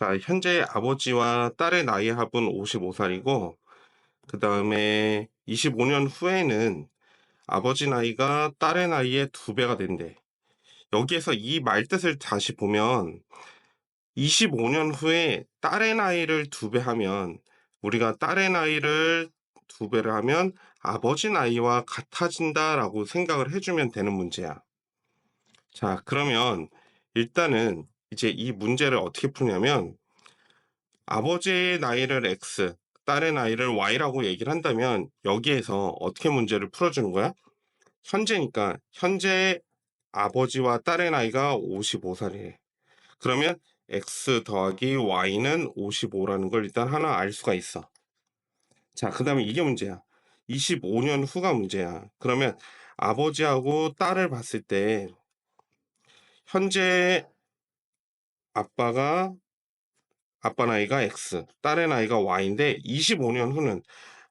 자, 현재 아버지와 딸의 나이 합은 55살이고, 그 다음에 25년 후에는 아버지 나이가 딸의 나이의 두 배가 된대. 여기에서 이 말뜻을 다시 보면 25년 후에 딸의 나이를 두 배 하면 우리가 딸의 나이를 두 배를 하면 아버지 나이와 같아진다라고 생각을 해주면 되는 문제야. 자, 그러면 일단은 이제 이 문제를 어떻게 푸냐면 아버지의 나이를 X, 딸의 나이를 Y라고 얘기를 한다면 여기에서 어떻게 문제를 풀어주는 거야? 현재니까 현재 아버지와 딸의 나이가 55살이래. 그러면 X 더하기 Y는 55라는 걸 일단 하나 알 수가 있어. 자, 그 다음에 이게 문제야. 25년 후가 문제야. 그러면 아버지하고 딸을 봤을 때 현재 아빠가 아빠 나이가 X, 딸의 나이가 Y인데 25년 후는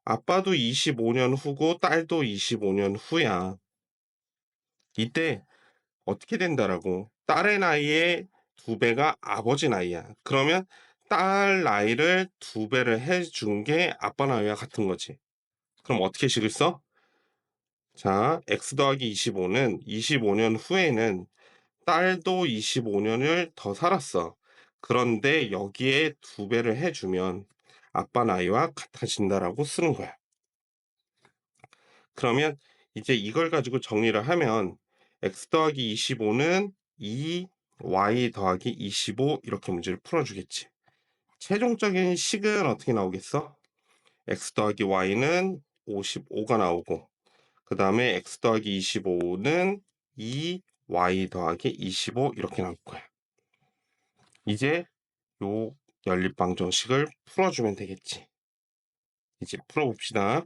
아빠도 25년 후고 딸도 25년 후야. 이때 어떻게 된다라고? 딸의 나이의 두 배가 아버지 나이야. 그러면 딸 나이를 두 배를 해준 게 아빠 나이와 같은 거지. 그럼 어떻게 식을 써? 자, x 더하기 25는 25년 후에는 딸도 25년을 더 살았어. 그런데 여기에 두 배를 해주면 아빠 나이와 같아진다라고 쓰는 거야. 그러면 이제 이걸 가지고 정리를 하면 x 더하기 25는 2y 더하기 25 이렇게 문제를 풀어주겠지. 최종적인 식은 어떻게 나오겠어? x 더하기 y는 55가 나오고 그 다음에 x 더하기 25는 2y 더하기 25 이렇게 나올 거야. 이제 요 연립방정식을 풀어주면 되겠지. 이제 풀어봅시다.